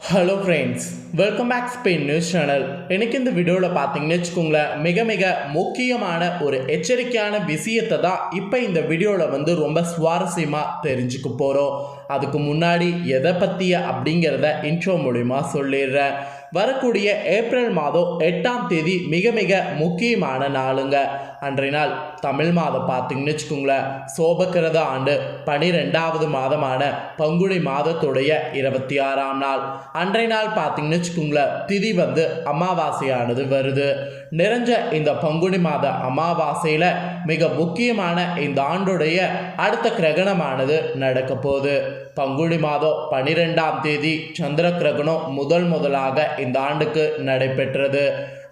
Hello friends welcome back Spain news channel எனக்கு இந்த வீடியோவில் பார்த்தீங்கன்னு வச்சுக்கோங்களேன் மிக மிக முக்கியமான ஒரு எச்சரிக்கையான விஷயத்தை தான் இப்போ இந்த வீடியோவில் வந்து ரொம்ப சுவாரஸ்யமாக தெரிஞ்சுக்க போகிறோம் அதுக்கு முன்னாடி எதை பற்றிய அப்படிங்கிறத இன்ட்ரோ மூலிமா சொல்லிடுறேன். வரக்கூடிய ஏப்ரல் மாதம் எட்டாம் தேதி மிக மிக முக்கியமான நாளுங்க. அன்றைய நாள் தமிழ் மாதம் பார்த்தீங்கன்னு வச்சுக்கோங்களேன். சோபக்கிரத ஆண்டு பனிரெண்டாவது மாதமான பங்குனி மாதத்துடைய இருபத்தி ஆறாம் நாள். அன்றைய நாள் பார்த்தீங்கன்னு வச்சுக்கோங்களேன். திதி வந்து அமாவாசையானது வருது. நிறைஞ்ச இந்த பங்குனி மாத அமாவாசையில் மிக முக்கியமான இந்த ஆண்டுடைய அடுத்த கிரகணமானது நடக்க போகுது. பங்குனி மாதம் பனிரெண்டாம் தேதி சந்திர கிரகணம் முதல் முதலாக இந்த ஆண்டுக்கு நடைபெற்றது.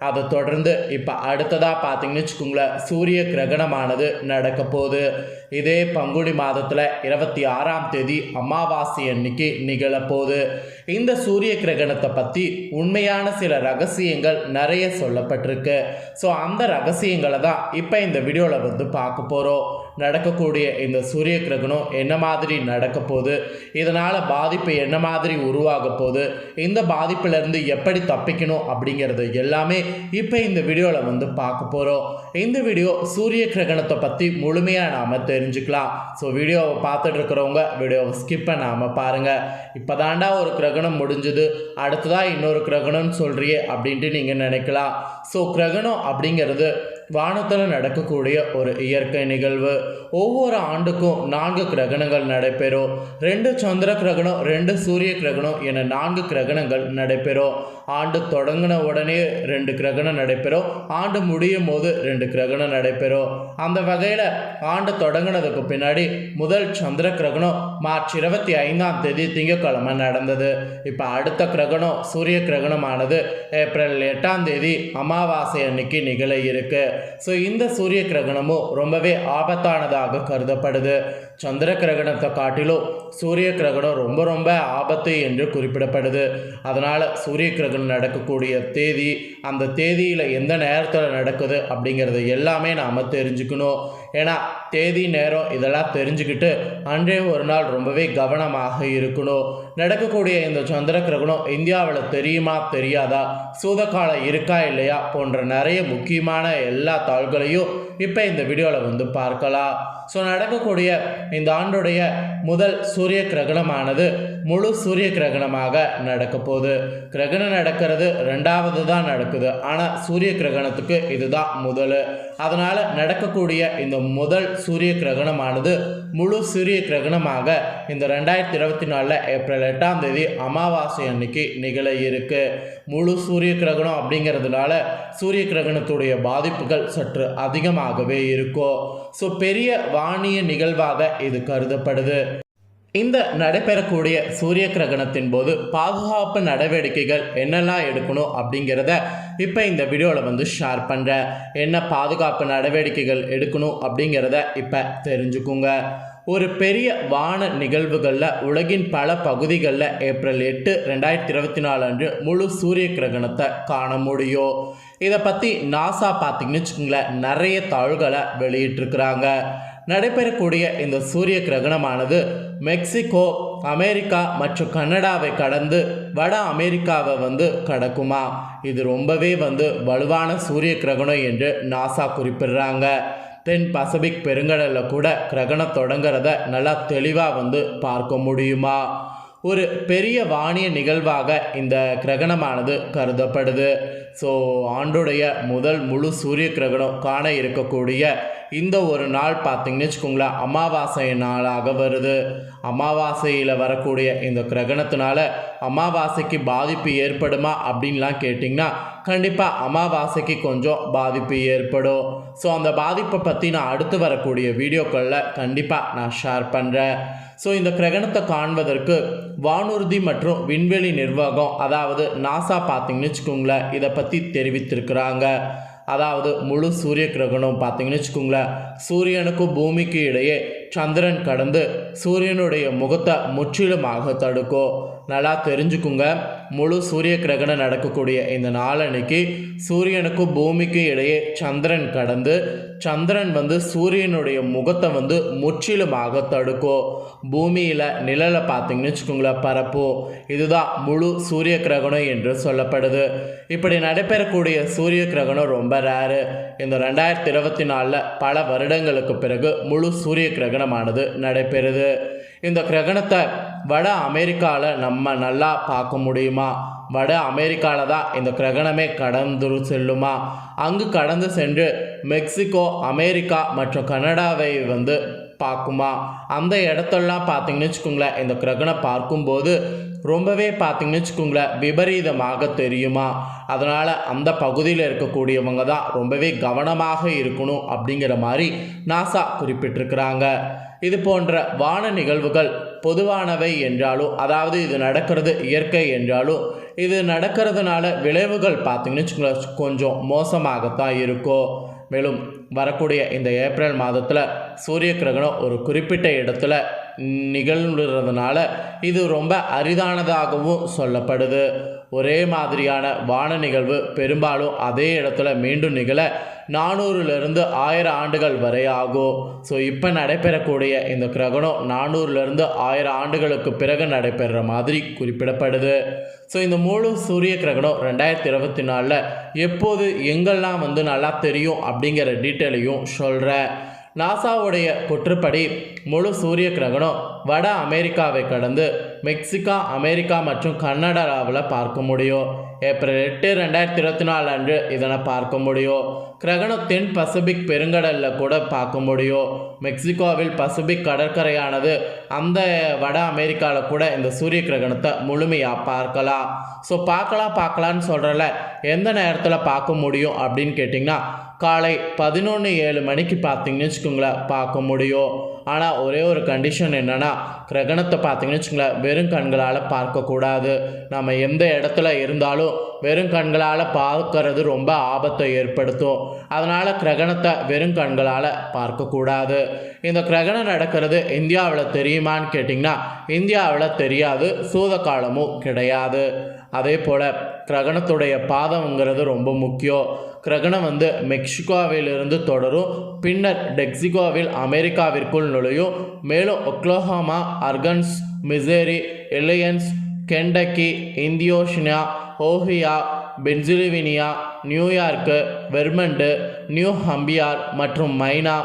அதை தொடர்ந்து இப்போ அடுத்ததாக பார்த்தீங்கன்னு வச்சுக்கோங்களேன் சூரிய கிரகணமானது நடக்க போகுது. இதே பங்குனி மாதத்தில் இருபத்தி ஆறாம் தேதி அமாவாசை அன்னைக்கு நிகழப்போகுது இந்த சூரிய கிரகணத்தை பற்றி உண்மையான சில ரகசியங்கள் நிறைய சொல்லப்பட்டிருக்கு. ஸோ அந்த ரகசியங்களை தான் இப்போ இந்த வீடியோவில் வந்து பார்க்க போகிறோம் நடக்கக்கூடிய இந்த சூரிய கிரகணம் என்ன மாதிரி நடக்க போகுது? இதனால் பாதிப்பு என்ன மாதிரி உருவாக போகுது? இந்த பாதிப்பிலிருந்து எப்படி தப்பிக்கணும் அப்படிங்கிறது எல்லாமே இப்போ இந்த வீடியோவில் வந்து பார்க்க போகிறோம் இந்த வீடியோ சூரிய கிரகணத்தை பற்றி முழுமையாக நாம் தெரிஞ்சுக்கலாம். ஸோ வீடியோவை பார்த்துட்டு இருக்கிறவங்க வீடியோவை ஸ்கிப் பண்ணாமல் பாருங்கள் இப்போ தாண்டா ஒரு கிரகணம் முடிஞ்சுது. அடுத்ததாக இன்னொரு கிரகணம்னு சொல்கிறியே அப்படின்ட்டு நீங்கள் நினைக்கலாம். ஸோ கிரகணம் அப்படிங்கிறது வானத்தில் நடக்கக்கூடிய ஒரு இயற்கை நிகழ்வு. ஒவ்வொரு ஆண்டுக்கும் நான்கு கிரகணங்கள் நடைபெறும். ரெண்டு சந்திர கிரகணம் ரெண்டு சூரிய கிரகணம் என நான்கு கிரகணங்கள் நடைபெறும். ஆண்டு தொடங்கின உடனே ரெண்டு கிரகணம் நடைபெறும். ஆண்டு முடியும் போது ரெண்டு கிரகணம் நடைபெறும். அந்த வகையில் ஆண்டு தொடங்கினதுக்கு பின்னாடி முதல் சந்திர கிரகணம் மார்ச் இருபத்தி ஐந்தாம் தேதி திங்கட்கிழமை நடந்தது. இப்போ அடுத்த கிரகணம் சூரிய கிரகணமானது ஏப்ரல் எட்டாம் தேதி அமாவாசை அன்னைக்கு நிகழ இருக்கு. ஸோ இந்த சூரிய கிரகணமும் ரொம்பவே ஆபத்தானதாக கருதப்படுது. சந்திர கிரகணத்தை காட்டிலும் சூரிய கிரகணம் ரொம்ப ரொம்ப ஆபத்து என்று குறிப்பிடப்படுது. அதனால் சூரிய கிரகணம் நடக்கக்கூடிய தேதி அந்த தேதியில் எந்த நேரத்தில் நடக்குது அப்படிங்கிறது எல்லாமே நாம் தெரிஞ்சுக்கணும். ஏன்னா தேதி நேரம் இதெல்லாம் தெரிஞ்சுக்கிட்டு அன்றே ஒரு நாள் ரொம்பவே கவனமாக இருக்கணும். நடக்கக்கூடிய இந்த சந்திர கிரகணம் இந்தியாவில் தெரியுமா தெரியாதா? சூதக்காலம் இருக்கா இல்லையா? போன்ற நிறைய முக்கியமான எல்லா தாள்களையும் இப்போ இந்த வீடியோவில் வந்து பார்க்கலாம். ஸோ நடக்கக்கூடிய இந்த ஆண்டுடைய முதல் சூரிய கிரகணமானது முழு சூரிய கிரகணமாக நடக்க போகுது. கிரகணம் நடக்கிறது ரெண்டாவது தான் நடக்குது. ஆனால் சூரிய கிரகணத்துக்கு இதுதான் முதல். அதனால் நடக்கக்கூடிய இந்த முதல் சூரிய கிரகணமானது முழு சூரிய கிரகணமாக இந்த ரெண்டாயிரத்தி இருபத்தி நாலில் ஏப்ரல் எட்டாம் தேதி அமாவாசை அன்னைக்கு நிகழ இருக்கு. முழு சூரிய கிரகணம் அப்படிங்கிறதுனால சூரிய கிரகணத்துடைய பாதிப்புகள் சற்று அதிகமாகவே இருக்கும். ஸோ பெரிய வானிய நிகழ்வாக இது கருதப்படுது. இந்த நடைபெறக்கூடிய சூரிய கிரகணத்தின் போது பாதுகாப்பு நடவடிக்கைகள் என்னெல்லாம் எடுக்கணும் அப்படிங்கிறத இப்போ இந்த வீடியோவில் வந்து ஷேர் பண்ணுறேன் என்ன பாதுகாப்பு நடவடிக்கைகள் எடுக்கணும் அப்படிங்கிறத இப்போ தெரிஞ்சுக்குங்க. ஒரு பெரிய வான நிகழ்வுகளில் உலகின் பல பகுதிகளில் ஏப்ரல் எட்டு ரெண்டாயிரத்தி இருபத்தி நாலு அன்று முழு சூரிய கிரகணத்தை காண முடியும். இதை பற்றி நாசா பார்த்தீங்கன்னு வச்சுக்கோங்களேன் நிறைய தாள்களை வெளியிட்டிருக்கிறாங்க. நடைபெறக்கூடிய இந்த சூரிய கிரகணமானது மெக்சிகோ அமெரிக்கா மற்றும் கனடாவை கடந்து வட அமெரிக்காவை வந்து கடக்குமா? இது ரொம்பவே வந்து வலுவான சூரிய கிரகணம் என்று நாசா குறிப்பிடுறாங்க. தென் பசிபிக் பெருங்கடலில் கூட கிரகணம் தொடங்குறத நல்லா தெளிவாக வந்து பார்க்க முடியுமா? ஒரு பெரிய வானிய நிகழ்வாக இந்த கிரகணமானது கருதப்படுது. ஸோ ஆண்டுடைய முதல் முழு சூரிய கிரகணம் காண இருக்கக்கூடிய இந்த ஒரு நாள் பார்த்தீங்கன்னு வச்சுக்கோங்களேன் அமாவாசை நாளாக வருது. அமாவாசையில் வரக்கூடிய இந்த கிரகணத்தினால அமாவாசைக்கு பாதிப்பு ஏற்படுமா அப்படின்லாம் கேட்டிங்கன்னா கண்டிப்பாக அமாவாசைக்கு கொஞ்சம் பாதிப்பு ஏற்படும். ஸோ அந்த பாதிப்பை பற்றி நான் அடுத்து வரக்கூடிய வீடியோக்களில் கண்டிப்பாக நான் ஷேர் பண்ணுறேன் ஸோ இந்த கிரகணத்தை காண்பதற்கு வானூர்தி மற்றும் விண்வெளி நிர்வாகம் அதாவது நாசா பார்த்திங்கன்னு வச்சுக்கோங்களேன் இதை பற்றி தெரிவித்திருக்கிறாங்க. அதாவது முழு சூரிய கிரகணம் பார்த்தீங்கன்னு வச்சுக்கோங்களேன். சூரியனுக்கும் பூமிக்கு இடையே சந்திரன் கடந்து சூரியனுடைய முகத்தை முற்றிலுமாக தடுக்கும். நல்லா தெரிஞ்சுக்குங்க. முழு சூரிய கிரகணம் நடக்கக்கூடிய இந்த நாளன்னைக்கு சூரியனுக்கும் பூமிக்கும் இடையே சந்திரன் கடந்து சந்திரன் வந்து சூரியனுடைய முகத்தை வந்து முற்றிலுமாக தடுக்கும். பூமியில் நிழலை பார்த்தீங்கன்னு வச்சுக்கோங்களேன் பரப்பும் இதுதான் முழு சூரிய கிரகணம் என்று சொல்லப்படுது. இப்படி நடைபெறக்கூடிய சூரிய கிரகணம் ரொம்ப ரேரு இந்த ரெண்டாயிரத்தி இருபத்தி நாலில் பல வருடங்களுக்கு பிறகு முழு சூரிய கிரகணமானது நடைபெறுது. இந்த கிரகணத்தை வட அமெரிக்காவில் நம்ம நல்லா பார்க்க முடியுமா? வட அமெரிக்காவில் தான் இந்த கிரகணமே கடந்து செல்லுமா? அங்கு கடந்து சென்று மெக்சிகோ அமெரிக்கா மற்றும் கனடாவை வந்து பார்க்குமா? அந்த இடத்தெல்லாம் பார்த்தீங்கன்னு வச்சுக்கோங்களேன் இந்த கிரகணம் பார்க்கும்போது ரொம்பவே பார்த்தீங்கன்னு வச்சுக்கோங்களேன் விபரீதமாக தெரியுமா? அதனால் அந்த பகுதியில் இருக்கக்கூடியவங்க தான் ரொம்பவே கவனமாக இருக்கணும் அப்படிங்கிற மாதிரி நாசா குறிப்பிட்டிருக்கிறாங்க. இது போன்ற வான நிகழ்வுகள் பொதுவானவை என்றாலும் அதாவது இது நடக்கிறது இயற்கை என்றாலும் இது நடக்கிறதுனால விளைவுகள் பார்த்தீங்கன்னு வச்சுக்கோங்களேன் கொஞ்சம் மோசமாகத்தான் இருக்கும். மேலும் வரக்கூடிய இந்த ஏப்ரல் மாதத்தில் சூரிய கிரகணம் ஒரு குறிப்பிட்ட இடத்துல நிகழ்ந்துறதுனால இது ரொம்ப அரிதானதாகவும் சொல்லப்படுது. ஒரே மாதிரியான வான நிகழ்வு பெரும்பாலும் அதே இடத்துல மீண்டும் நிகழ நானூறுலேருந்து ஆயிரம் ஆண்டுகள் வரை ஆகும். ஸோ இப்போ நடைபெறக்கூடிய இந்த கிரகணம் நானூறுலேருந்து ஆயிரம் ஆண்டுகளுக்கு பிறகு நடைபெறுற மாதிரி குறிப்பிடப்படுது. ஸோ இந்த முழு சூரிய கிரகணம் ரெண்டாயிரத்தி இருபத்தி நாலில் எப்போது எங்கெல்லாம் வந்து நல்லா தெரியும் அப்படிங்கிற டீட்டெயிலையும் சொல்கிறேன் நாசாவுடைய குற்றுப்படி முழு சூரிய கிரகணம் வட அமெரிக்காவை கடந்து மெக்சிகா அமெரிக்கா மற்றும் கன்னடாவில் பார்க்க முடியும். ஏப்ரல் எட்டு ரெண்டாயிரத்தி இருபத்தி நாலு அன்று இதனை பார்க்க முடியும். கிரகணம் தென் பசிபிக் பெருங்கடலில் கூட பார்க்க முடியும். மெக்சிகோவில் பசிபிக் கடற்கரையானது அந்த வட அமெரிக்காவில் கூட இந்த சூரிய கிரகணத்தை முழுமையாக பார்க்கலாம். ஸோ பார்க்கலாம் பார்க்கலான்னு சொல்கிறல எந்த நேரத்தில் பார்க்க முடியும் அப்படின்னு கேட்டிங்கன்னா காலை பதினொன்று ஏழு மணிக்கு பார்த்தீங்கன்னு வச்சுக்கோங்களேன் பார்க்க முடியும். ஆனால் ஒரே ஒரு கண்டிஷன் என்னென்னா கிரகணத்தை பார்த்தீங்கன்னு வச்சுக்கோங்களேன் வெறும் கண்களால் பார்க்கக்கூடாது. நம்ம எந்த இடத்துல இருந்தாலும் வெறும் கண்களால் பார்க்கறது ரொம்ப ஆபத்தை ஏற்படுத்தும். அதனால் கிரகணத்தை வெறும் கண்களால் பார்க்கக்கூடாது. இந்த கிரகணம் நடக்கிறது இந்தியாவில் தெரியுமான்னு கேட்டிங்கன்னா இந்தியாவில் தெரியாது சூத காலமும் கிடையாது. அதே போல் கிரகணத்துடைய பாதம்ங்கிறது ரொம்ப முக்கியம். கிரகணம் வந்து மெக்சிகோவிலிருந்து தொடரும். பின்னர் டெக்சிகோவில் அமெரிக்காவிற்குள் நுழையும். மேலும் Oklahoma Arkansas Missouri Illinois Kentucky Indiana Ohio Pennsylvania New York Vermont New Hampshire மற்றும் மைனா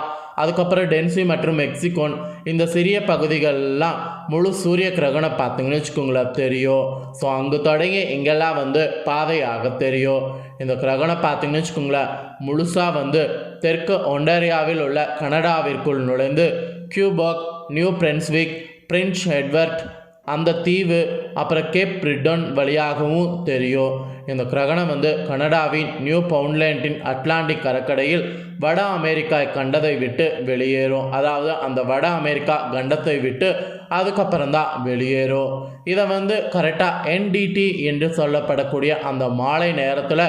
அதுக்கப்புறம் டென்சி மற்றும் மெக்சிகோன் இந்த சிறிய பகுதிகள்லாம் முழு சூரிய கிரகணம் பார்த்தீங்கன்னு வச்சுக்கோங்களேன் தெரியும். ஸோ அங்கே தொடங்கி இங்கெல்லாம் வந்து பாதையாக தெரியும். இந்த கிரகணம் பார்த்தீங்கன்னு வச்சுக்கோங்களேன் முழுசாக வந்து தெற்கு ஒண்டேரியாவில் உள்ள கனடாவிற்குள் நுழைந்து Quebec New Brunswick Prince Edward அந்த தீவு அப்புறம் கேப் பிரிட்டன் வழியாகவும் தெரியும். இந்த கிரகணம் வந்து கனடாவின் நியூ பவுண்ட்லேண்டின் அட்லாண்டிக் கடற்கரையில் வட அமெரிக்கா கண்டத்தை விட்டு வெளியேறும். அதாவது அந்த வட அமெரிக்கா கண்டத்தை விட்டு அதுக்கப்புறம் தான் வெளியேறும். இதை வந்து கரெக்டாக என்டிடி என்று சொல்லப்படக்கூடிய அந்த மாலை நேரத்தில்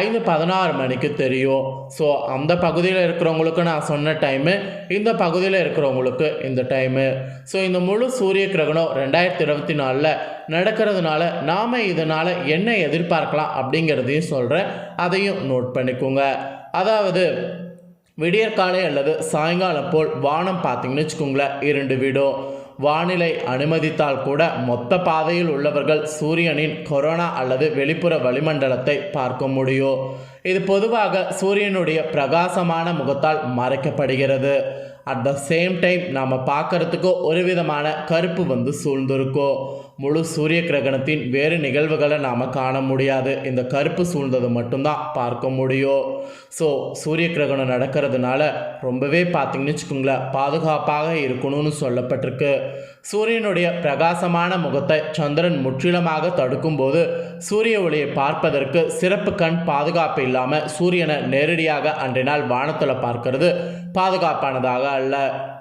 ஐந்து பதினாறு மணிக்கு தெரியும். ஸோ அந்த பகுதியில் இருக்கிறவங்களுக்கு நான் சொன்ன டைமு இந்த பகுதியில் இருக்கிறவங்களுக்கு இந்த டைமு ஸோ இந்த முழு சூரிய கிரகணம் ரெண்டாயிரத்தி இருபத்தி நாலில் நடக்கிறதுனால நாம் இதனால் என்ன எதிர்பார்க்கலாம் அப்படிங்கிறதையும் சொல்கிறேன் அதையும் நோட் பண்ணிக்கோங்க. அதாவது விடியற்காலை அல்லது சாயங்காலம் போல் வானம் பார்த்தீங்கன்னு வச்சுக்கோங்களேன் இரண்டு விடும். வானிலை அனுமதித்தால் கூட மொத்த பாதையில் உள்ளவர்கள் சூரியனின் கொரோனா அல்லது வெளிப்புற வளிமண்டலத்தை பார்க்க முடியும். இது பொதுவாக சூரியனுடைய பிரகாசமான முகத்தால் மறைக்கப்படுகிறது. அட் த சேம் டைம் நாம் பார்க்கறதுக்கு ஒரு விதமான கருப்பு வந்து சூழ்ந்திருக்கோ முழு சூரிய கிரகணத்தின் வேறு நிகழ்வுகளை நாம் காண முடியாது. இந்த கருப்பு சூழ்ந்தது மட்டும்தான் பார்க்க முடியும். ஸோ சூரிய கிரகணம் நடக்கிறதுனால ரொம்பவே பார்த்தீங்கன்னு வச்சுக்கோங்களேன் பாதுகாப்பாக இருக்கணும்னு சொல்லப்பட்டிருக்கு. சூரியனுடைய பிரகாசமான முகத்தை சந்திரன் முற்றிலுமாக தடுக்கும்போது சூரிய ஒளியை பார்ப்பதற்கு சிறப்பு கண் பாதுகாப்பு இல்லாமல் சூரியனை நேரடியாக அன்றைய நாள் வானத்தில் பார்க்கிறது பாதுகாப்பானதாக அல்ல.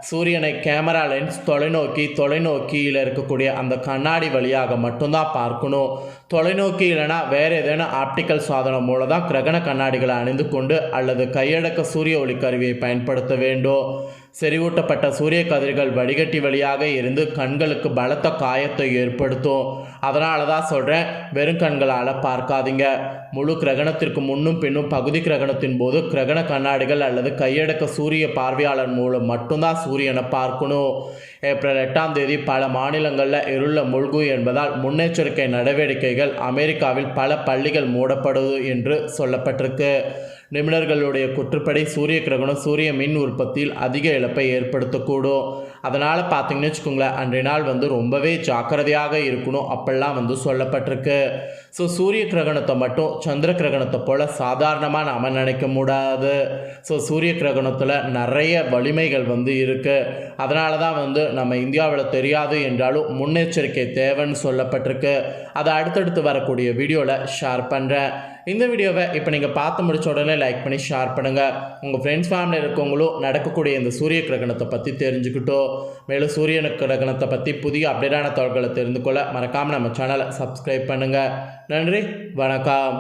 சூரியனை கேமரா லென்ஸ் தொலைநோக்கி தொலைநோக்கியில் இருக்கக்கூடிய அந்த கண்ணாடி வழியாக மட்டும்தான் பார்க்கணும். தொலைநோக்கி இல்லைனா வேறு ஏதேனும் ஆப்டிக்கல் சாதனம் மூலம் தான் கிரகண கண்ணாடிகளை அணிந்து கொண்டு அல்லது கையடக்க சூரிய ஒளி கருவியை பயன்படுத்த வேண்டும். செறிவூட்டப்பட்ட சூரிய கதிர்கள் வடிகட்டி வழியாக இருந்து கண்களுக்கு பலத்த காயத்தை ஏற்படுத்தும். அதனால தான் சொல்கிறேன் வெறும் கண்களால் பார்க்காதீங்க. முழு கிரகணத்திற்கு முன்னும் பின்னும் பகுதி கிரகணத்தின் போது கிரகண கண்ணாடிகள் அல்லது கையடக்க சூரிய பார்வையாளர் மூலம் மட்டும்தான் சூரியனை பார்க்கணும். ஏப்ரல் எட்டாம் தேதி பல மாநிலங்களில் இருள முழ்கு என்பதால் முன்னெச்சரிக்கை நடவடிக்கைகள் அமெரிக்காவில் பல பள்ளிகள் மூடப்படுது என்று சொல்லப்பட்டிருக்கு. நிபுணர்களுடைய குற்றுப்படி சூரிய கிரகணம் சூரிய மின் உற்பத்தியில் அதிக இழப்பை ஏற்படுத்தக்கூடும். அதனால் பார்த்தீங்கன்னு வச்சுக்கோங்களேன் அன்றைய நாள் வந்து ரொம்பவே ஜாக்கிரதையாக இருக்கணும் அப்படிலாம் வந்து சொல்லப்பட்டிருக்கு. ஸோ சூரிய கிரகணத்தை மட்டும் சந்திர கிரகணத்தை போல் சாதாரணமாக நாம் நினைக்க முடியாது. ஸோ சூரிய கிரகணத்தில் நிறைய வலிமைகள் வந்து இருக்குது அதனால தான் வந்து நம்ம இந்தியாவில் தெரியாது என்றாலும் முன்னெச்சரிக்கை தேவைன்னு சொல்லப்பட்டிருக்கு. அதை அடுத்தடுத்து வரக்கூடிய வீடியோவில் ஷேர் பண்ணுறேன் இந்த வீடியோவை இப்போ நீங்கள் பார்த்து முடிச்ச உடனே லைக் பண்ணி ஷேர் பண்ணுங்கள் உங்கள் ஃப்ரெண்ட்ஸ் ஃபேமிலி இருக்கவங்களும் நடக்கக்கூடிய இந்த சூரிய கிரகணத்தை பற்றி தெரிஞ்சுக்கிட்டோம். மேலும் சூரிய கிரகணத்தை பற்றி புதிய அப்டேட்டான தகவல்களை தெரிந்து கொள்ள மறக்காமல் நம்ம சேனலை சப்ஸ்கிரைப் பண்ணுங்கள் நன்றி வணக்கம்.